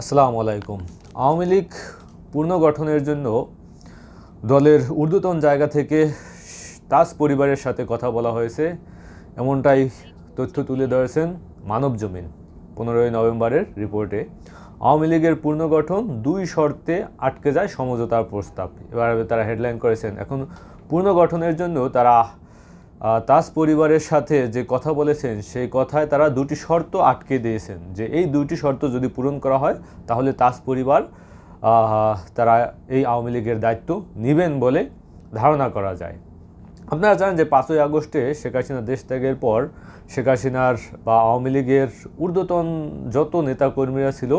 আসসালামু আলাইকুম। আওয়ামী লীগ পুনর্গঠনের জন্য দলের ঊর্ধ্বতন জায়গা থেকে তাজ পরিবারের সাথে কথা বলা হয়েছে। এমনটাই তথ্য তুলে ধরেছেন মানব জমিন। পনেরোই নভেম্বরের রিপোর্টে আওয়ামী লীগের পুনর্গঠন দুই শর্তে আটকে যায় সমঝোতার প্রস্তাব। এবার তারা হেডলাইন করেছেন, এখন পুনর্গঠনের জন্য তারা তাজ পরিবারের সাথে যে কথা বলেছেন, সেই কথায় তারা দুটি শর্ত আটকে দিয়েছেন। যে এই দুটি শর্ত যদি পূরণ করা হয়, তাহলে তাস পরিবার তারা এই আওয়ামী লীগের দায়িত্ব নেবেন বলে ধারণা করা যায়। আপনারা জানেন যে পাঁচই আগস্টে শেখ হাসিনা দেশ ত্যাগের পর শেখ হাসিনার বা আওয়ামী লীগের ঊর্ধ্বতন যত নেতাকর্মীরা ছিল,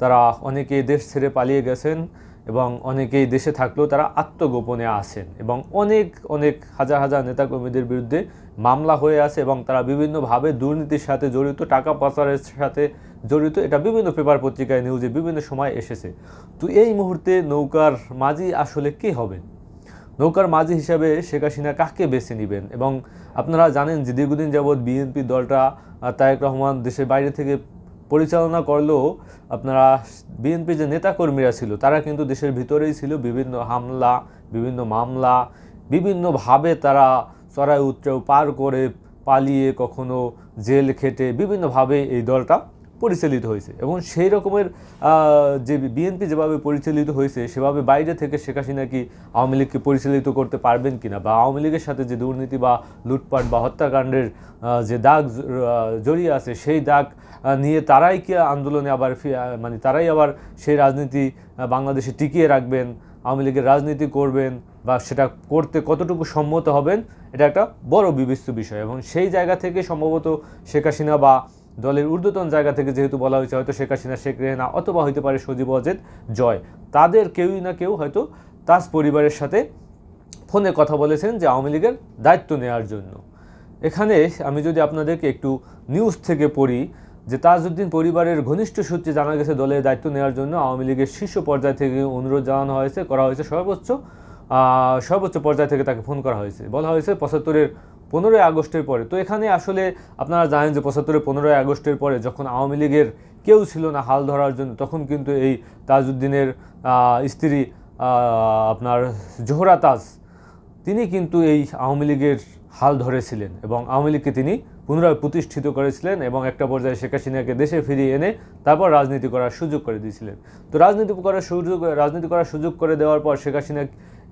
তারা অনেকেই দেশ ছেড়ে পালিয়ে গেছেন। এবং অনেকেই দেশে থাকলেও তারা আত্মগোপনে আছেন এবং অনেক অনেক হাজার হাজার নেতাকর্মীদের বিরুদ্ধে মামলা হয়ে আছে এবং তারা বিভিন্নভাবে দুর্নীতির সাথে জড়িত, টাকা পাচারের সাথে জড়িত। এটা বিভিন্ন পেপার পত্রিকায়, নিউজে বিভিন্ন সময় এসেছে। তো এই মুহূর্তে নৌকার মাঝি আসলে কে হবেন? নৌকার মাঝি হিসাবে শেখ হাসিনা কাকে বেছে নেবেন? এবং আপনারা জানেন যে দীর্ঘদিন যাবৎ বিএনপি দলটা তারেক রহমান দেশের বাইরে থেকে পরিচালনা করলেও আপনারা বিএনপি যে নেতাকর্মীরা ছিল, তারা কিন্তু দেশের ভিতরেই ছিল। বিভিন্ন হামলা, বিভিন্ন মামলা, বিভিন্নভাবে তারা চড়াই উত্তরেও পার করে পালিয়ে কখনো জেল খেটে বিভিন্নভাবে এই দলটা পরিচালিত হয়েছে এবং সেই রকমের যে বিএনপি যেভাবে পরিচালিত হয়েছে, সেভাবে বাইরে থেকে শেখ হাসিনা কি আওয়ামী লীগকে পরিচালিত করতে পারবেন কিনা বা আওয়ামী লীগের সাথে যে দুর্নীতি বা লুটপাট বা হত্যাকাণ্ডের যে দাগ জড়িয়ে আছে, সেই দাগ নিয়ে তারাই কি আন্দোলনে আবার মানে তারাই আবার সেই রাজনীতি বাংলাদেশে টিকিয়ে রাখবেন, আওয়ামী লীগের রাজনীতি করবেন বা সেটা করতে কতটুকু সম্মত হবেন, এটা একটা বড় বিবেচ্য বিষয় এবং সেই জায়গা থেকে সম্ভবত শেখ হাসিনা বা দলের ঊর্ধ্বতন জায়গা থেকে যেহেতু বলা হয়েছে হয়তো শেখ হাসিনা, শেখ রেহানা অথবা হইতে পারে সজীব অজেদ জয়। তাদের কেউই না কেউ হয়তো তাজ পরিবারের সাথে ফোনে কথা বলেছেন যে আওয়ামী লীগের দায়িত্ব নেওয়ার জন্য। এখানে আমি যদি আপনাদেরকে একটু নিউজ থেকে পড়ি যে তাজউদ্দিন পরিবারের ঘনিষ্ঠ সূত্রে জানা গেছে দলের দায়িত্ব নেওয়ার জন্য আওয়ামী লীগের শীর্ষ পর্যায় থেকে অনুরোধ জানানো হয়েছে, করা হয়েছে সর্বোচ্চ সর্বোচ্চ পর্যায় থেকে তাকে ফোন করা হয়েছে। বলা হয়েছে পঁচাত্তরের পনেরোই আগস্টের পরে। তো এখানে আসলে আপনারা জানেন যে পঁচাত্তরের পনেরোই আগস্টের পরে যখন আওয়ামী লীগের কেউ ছিল না হাল ধরার জন্য, তখন কিন্তু এই তাজউদ্দিনের স্ত্রী আপনার জোহরা তাজ, তিনি কিন্তু এই আওয়ামী লীগের হাল ধরেছিলেন এবং আওয়ামী লীগকে তিনি পুনরায় প্রতিষ্ঠিত করেছিলেন এবং একটা পর্যায়ে শেখ হাসিনাকে দেশে ফিরিয়ে এনে তারপর রাজনীতি করার সুযোগ করে দিয়েছিলেন। তো রাজনীতি করার সুযোগ, রাজনীতি করার সুযোগ করে দেওয়ার পর শেখ হাসিনা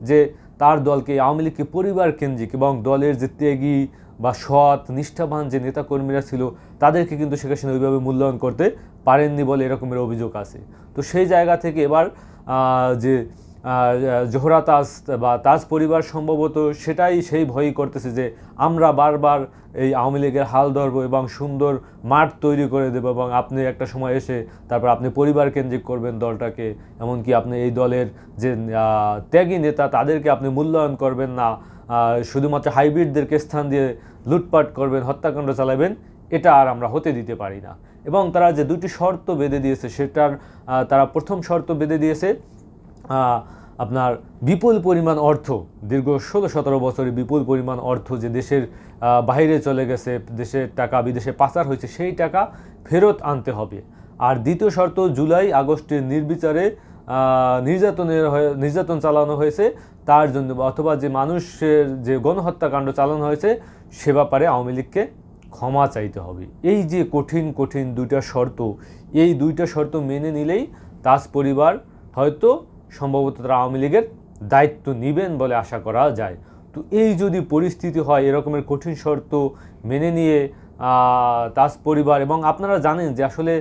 যে তার দলকে আওয়ামী লীগকে পরিবার কেন্দ্রিক এবং দলের যে ত্যাগী বা সৎ, নিষ্ঠাবান যে নেতাকর্মীরা ছিল, তাদেরকে কিন্তু শেখ হাসিনা ওইভাবে মূল্যায়ন করতে পারেননি বলে এরকমের অভিযোগ আছে। তো সেই জায়গা থেকে এবার যে জোহরা তাজ বা তাজ পরিবার সম্ভবত সেটাই সেই ভয়ই করতেছে যে আমরা বারবার এই আওয়ামী লীগের হাল ধরবো এবং সুন্দর মাঠ তৈরি করে দেবো এবং আপনি একটা সময় এসে তারপর আপনি পরিবার কেন্দ্রিক করবেন দলটাকে, এমনকি আপনি এই দলের যে ত্যাগী নেতা তাদেরকে আপনি মূল্যায়ন করবেন না শুধুমাত্র হাইব্রিডদেরকে স্থান দিয়ে লুটপাট করবেন, হত্যাকাণ্ড চালাবেন, এটা আর আমরা হতে দিতে পারি না। এবং তারা যে দুটি শর্ত বেঁধে দিয়েছে সেটার তারা প্রথম শর্ত বেঁধে দিয়েছে আপনার বিপুল পরিমাণ অর্থ, দীর্ঘ ষোলো সতেরো বছরে বিপুল পরিমাণ অর্থ যে দেশের বাইরে চলে গেছে দেশের টাকা বিদেশে পাচার হয়েছে, সেই টাকা ফেরত আনতে হবে। আর দ্বিতীয় শর্ত, জুলাই আগস্টের নির্বিচারে নির্যাতনের নির্যাতন চালানো হয়েছে। তার জন্য অথবা যে মানুষের যে গণহত্যাকাণ্ড চালানো হয়েছে, সে ব্যাপারে আওয়ামী লীগকে ক্ষমা চাইতে হবে। এই যে কঠিন কঠিন দুইটা শর্ত, এই দুইটা শর্ত মেনে নিলেই তাজ পরিবার হয়তো সম্ভবত তারা আওয়ামী লীগের দায়িত্ব নেবেন বলে আশা করা যায়। তো এই যদি পরিস্থিতি হয় এরকমের কঠিন শর্ত মেনে নিয়ে তাজ পরিবার এবং আপনারা জানেন যে আসলে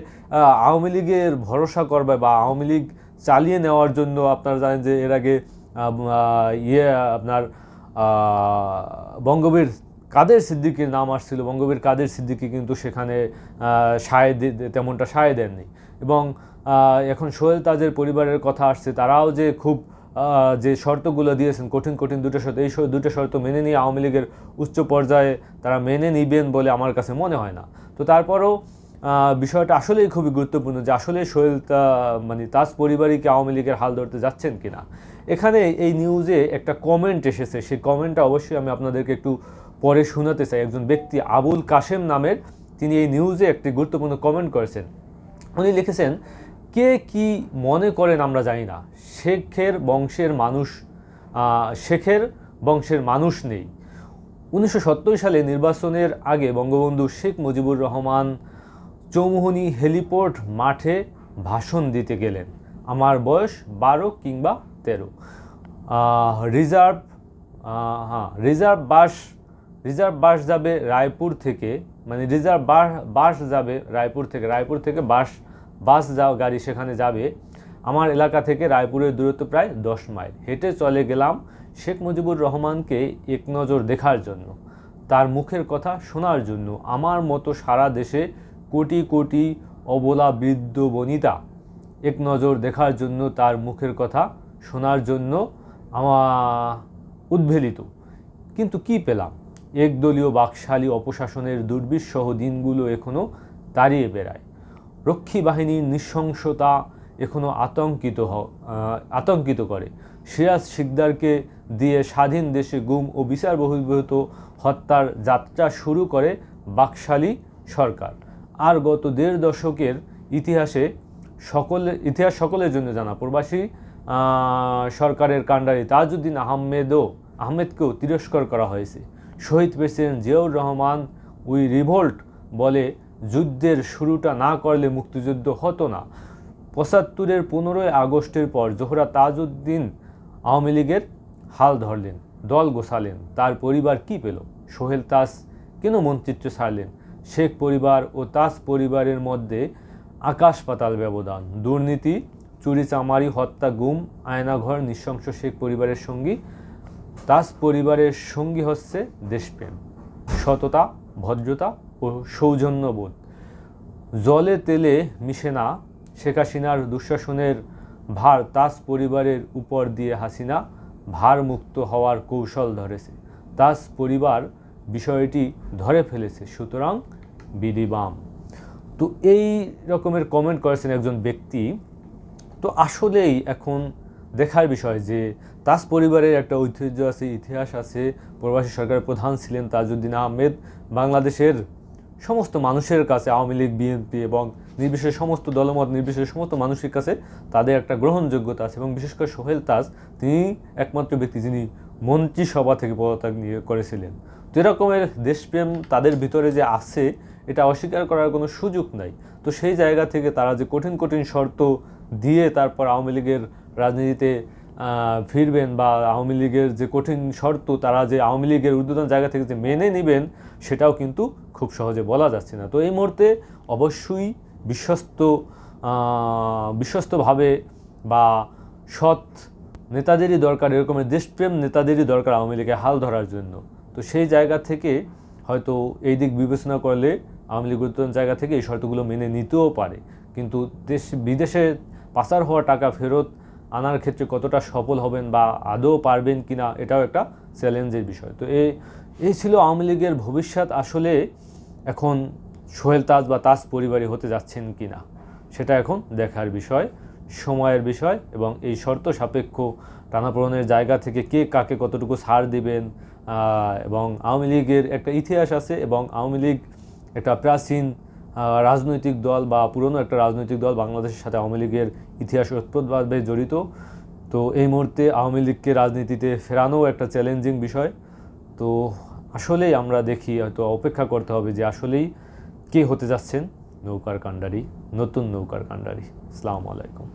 আওয়ামী লীগের ভরসা করবে বা আওয়ামী লীগ চালিয়ে নেওয়ার জন্য আপনারা জানেন যে এর আগে ইয়ে আপনার বঙ্গবীর কাদের সিদ্দিকির নাম আসছিল, বঙ্গবীর কাদের সিদ্দিকি কিন্তু সেখানে সায় তেমনটা সায় দেননি। এবং এখন সোহেল তাজের পরিবারের কথা আসছে, তারাও যে খুব যে শর্তগুলো দিয়েছেন, কঠিন কঠিন দুটো শর্ত, এই দুটো শর্ত মেনে নিয়ে আওয়ামী লীগের উচ্চ পর্যায়ে তারা মেনে নিবেন বলে আমার কাছে মনে হয় না। তো তারপরও বিষয়টা আসলেই খুবই গুরুত্বপূর্ণ যে আসলে সোহেল তা- মানে তাজ পরিবারই কি আওয়ামী লীগের হাল ধরতে যাচ্ছেন কিনা। এখানে এই নিউজে একটা কমেন্ট এসেছে, সেই কমেন্টটা অবশ্যই আমি আপনাদেরকে একটু পরে শোনাতে চাই। একজন ব্যক্তি আবুল কাশেম নামের, তিনি এই নিউজে একটি গুরুত্বপূর্ণ কমেন্ট করেছেন। উনি লিখেছেন কে কি মনে করেন আমরা জানি না। শেখের বংশের মানুষ শেখের বংশের মানুষ নেই। উনিশশো সত্তর সালে নির্বাচনের আগে বঙ্গবন্ধু শেখ মুজিবুর রহমান চৌমুহনী হেলিপোর্ট মাঠে ভাষণ দিতে গেলেন। আমার বয়স বারো কিংবা তেরো। রিজার্ভ হ্যাঁ রিজার্ভ বাস রিজার্ভ বাস যাবে রায়পুর থেকে মানে রিজার্ভ বাস বাস যাবে রায়পুর থেকে রায়পুর থেকে বাস বাস যাও, গাড়ি সেখানে যাবে। আমার এলাকা থেকে রায়পুরের দূরত্ব প্রায় দশ মাইল। হেঁটে চলে গেলাম শেখ মুজিবুর রহমানকে এক নজর দেখার জন্য। তার মুখের কথা শোনার জন্য। আমার মতো সারা দেশে কোটি কোটি অবলা বৃদ্ধ বনিতা এক নজর দেখার জন্য, তার মুখের কথা শোনার জন্য আমার উদ্বেলিত। কিন্তু কি পেলাম? একদলীয় বাকশালী অপশাসনের দুর্বিষহ দিনগুলো এখনও দাঁড়িয়ে বেড়ায়। রক্ষী বাহিনীর নৃশংসতা এখনও আতঙ্কিত আতঙ্কিত করে। সিরাজ শিকদারকে দিয়ে স্বাধীন দেশে গুম ও বিচার বহির্ভূত হত্যার যাত্রা শুরু করে বাকশালী সরকার। আর গত দেড় দশকের ইতিহাসে সকলের ইতিহাস সকলের জন্য জানা। প্রবাসী সরকারের কাণ্ডারি তাজউদ্দিন আহমেদও, আহমেদকেও তিরস্কার করা হয়েছে। শহীদ president Ziaur Rahman we revolt বলে যুদ্ধের শুরুটা না করলে মুক্তিযুদ্ধ হতো না। পঁচাত্তরের পনেরোই আগস্টের পর জোহরা তাজউদ্দিন আওয়ামী লীগের হাল ধরলেন, দল গোছালেন। তার পরিবার কি পেল? সোহেল তাস কেন মন্ত্রিত্ব ছাড়লেন? শেখ পরিবার ও তাস পরিবারের মধ্যে আকাশ পাতাল ব্যবধান। দুর্নীতি চুরি চামারি হত্যা, গুম, আয়নাঘর, নৃশংস শেখ পরিবারের সঙ্গী। তাস পরিবারের সঙ্গী হচ্ছে দেশপ্রেম। সততা ভদ্রতা ও সৌজন্যবোধ। জলে তেলে মিশে না, শেখ হাসিনার দুঃশাসনের ভার তাস পরিবারের উপর দিয়ে হাসিনা ভার মুক্ত হওয়ার কৌশল ধরেছে। তাস পরিবার বিষয়টি ধরে ফেলেছে, সুতরাং বিধিবাম তো এই রকমের কমেন্ট করেছেন একজন ব্যক্তি। তো আসলেই এখন দেখার বিষয় যে তাজ পরিবারের একটা ঐতিহ্য আছে, ইতিহাস আছে। প্রবাসী সরকারের প্রধান ছিলেন তাজউদ্দিন আহমেদ। বাংলাদেশের সমস্ত মানুষের কাছে, আওয়ামী লীগ, বিএনপি এবং নির্বিশেষে সমস্ত দলমত, নির্বিশেষে সমস্ত মানুষের কাছে তাদের একটা গ্রহণযোগ্যতা আছে এবং বিশেষ করে সোহেল তাজ, তিনি একমাত্র ব্যক্তি যিনি মন্ত্রিসভা থেকে পদত্যাগ নিয়ে করেছিলেন। তো এরকমের দেশপ্রেম তাদের ভিতরে যে আছে, এটা অস্বীকার করার কোনো সুযোগ নাই। তো সেই জায়গা থেকে তারা যে কঠিন কঠিন শর্ত দিয়ে তারপর আওয়ামী লীগের রাজনীতিতে ফিরবেন বা আওয়ামী লীগের যে কঠিন শর্ত, তারা যে আওয়ামী লীগের ঊর্ধ্বতন জায়গা থেকে যে মেনে নেবেন, সেটাও কিন্তু খুব সহজে বলা যাচ্ছে না। তো এই মুহূর্তে অবশ্যই বিশ্বস্ত বিশ্বস্তভাবে বা সৎ নেতাদেরই দরকার এরকমের দেশপ্রেম নেতাদেরই দরকার আওয়ামী লীগের হাল ধরার জন্য। তো সেই জায়গা থেকে হয়তো এই দিক বিবেচনা করলে আওয়ামী লীগ ঊর্ধ্বতন জায়গা থেকে এই শর্তগুলো মেনে নিতেও পারে। কিন্তু দেশ, বিদেশে পাচার হওয়া টাকা ফেরত আনার ক্ষেত্রে কতটা সফল হবেন বা আদৌ পারবেন কিনা এটাও একটা চ্যালেঞ্জের বিষয়। তো এই এই ছিল আওয়ামী লীগের ভবিষ্যৎ আসলে এখন সোহেল তাজ বা তাজ পরিবারই হতে যাচ্ছেন কি না সেটা এখন দেখার বিষয়, সময়ের বিষয় এবং এই শর্ত সাপেক্ষ টানাপোড়নের জায়গা থেকে কে কাকে কতটুকু ছাড় দিবেন এবং আওয়ামী লীগের একটা ইতিহাস আছে এবং আওয়ামী লীগ একটা প্রাচীন রাজনৈতিক দল বা পুরনো একটা রাজনৈতিক দল বাংলাদেশের সাথে আওয়ামী লীগের ইতিহাস ওতপ্রোতভাবে জড়িত। তো এই মুহূর্তে আওয়ামী লীগকে রাজনীতিতে ফেরানো একটা চ্যালেঞ্জিং বিষয়। তো আসলেই আমরা দেখি, হয়তো অপেক্ষা করতে হবে যে আসলেই কে হতে যাচ্ছেন নৌকার কাণ্ডারি, নতুন নৌকার কাণ্ডারি। আসসালামু আলাইকুম।